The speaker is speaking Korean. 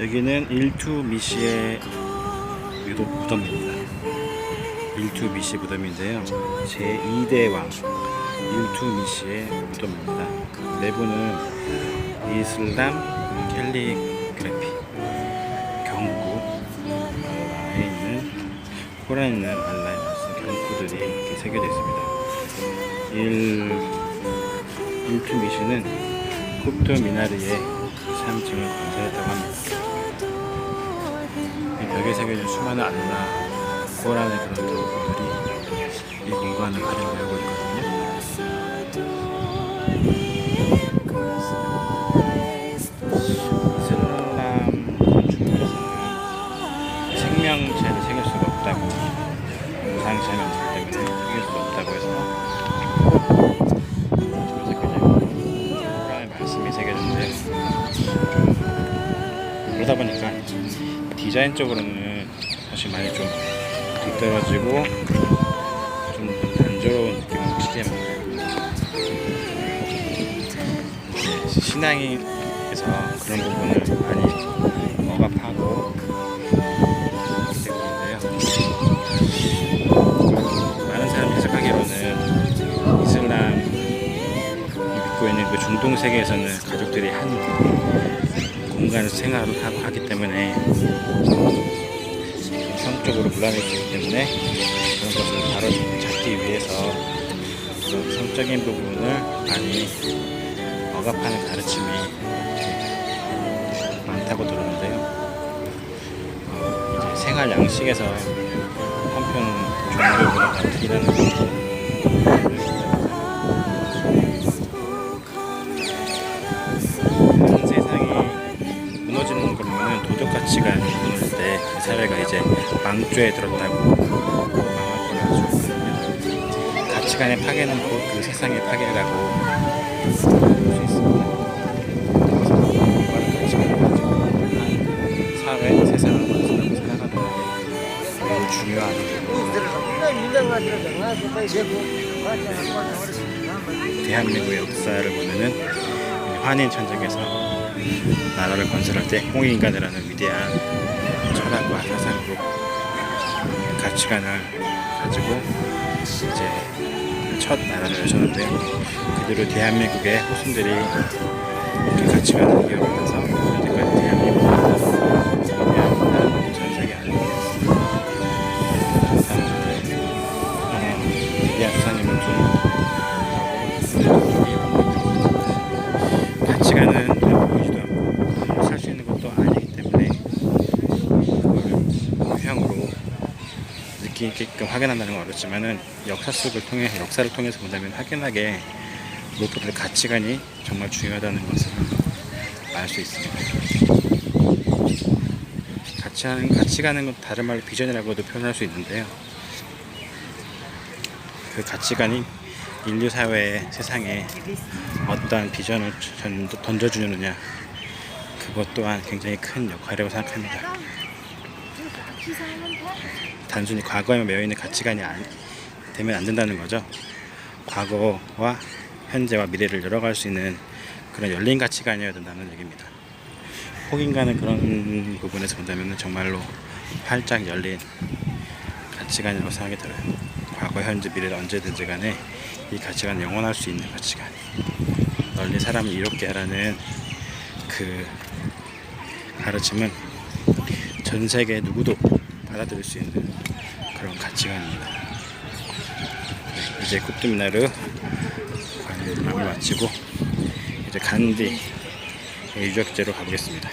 여기는 일투미시의 무덤입니다. 일투미시 무덤인데요. 제 2대 왕 일투미시의 무덤입니다. 내부는 이슬람 캘리그래피 경구 알라에 있는 코란에 있는 알라의 말씀 경구들이 이렇게 새겨져 있습니다. 일 일투미시는 굽트 미나르의 3층을 건설했다고 합니다. 이 벽에 새겨진 수많은 알라, 코란의 그런 경구들이 이 공간을 가려고 있거든요. 이슬람 건축물에서는 생명체를 새길 수가 없다고 명령 때문에 새길 수가 없다고 해서 말씀이 새겨졌는데 좀 그러다 보니까 디자인적으로는 사실 많이 좀 뒤떨어지고 좀 단조로운 느낌은 확실히 합니다. 신앙에서 그런 부분을 많이 억압하고 때문인데요. 많은 사람이 해석하기로는 이슬람이 믿고 있는 그 중동 세계에서는 가족들이 한 공간에서 생활을 하고 하기 때문에 성적으로 불안해지기 때문에 그런 것을 바로 잡기 위해서 성적인 부분을 많이 억압하는 가르침이 많다고 들었는데요. 어, 이제 생활 양식에서 한편 문화가 틀리는 거고 무너질 때그 사회가 이제 망조에 들었다고 있거든요. 가치관의 파괴는 곧그 세상의 파괴라고 볼 수 있습니다. 사회, 세상을 살아가는 게 매우 중요한 대한민국의 역사를 보면은 환인 천적에서 나라를 건설할 때 홍익인간이라는 위대한 철학과 사상으로 가치관을 가지고 이제 첫 나라를 여셨는데요. 그대로 대한민국의 후손들이 그 가치관을 이어가면서 느끼게끔 확인한다는 건 어렵지만은 역사 속을 통해 역사를 통해서 본다면 확연하게 무엇보다 가치관이 정말 중요하다는 것을 알 수 있습니다. 가치관, 가치관은 건 다른 말로 비전이라고도 표현할 수 있는데요. 그 가치관이 인류 사회의 세상에 어떠한 비전을 전- 던져주느냐 그것 또한 굉장히 큰 역할이라고 생각합니다. 단순히 과거에만 매여 있는 가치관이 안, 되면 안 된다는 거죠. 과거와 현재와 미래를 열어갈 수 있는 그런 열린 가치관이어야 된다는 얘기입니다. 혹인가는 그런 부분에서 본다면 정말로 활짝 열린 가치관이라고 생각이 들어요. 과거, 현재, 미래를 언제든지 간에 이 가치관은 영원할 수 있는 가치관. 널리 사람을 이롭게 하라는 그 가르침은 전 세계 누구도 받아들일 수 있는 그런 가치관입니다. 네, 이제 굽드미나르 관람을 마치고 이제 간디 유적지로 가보겠습니다.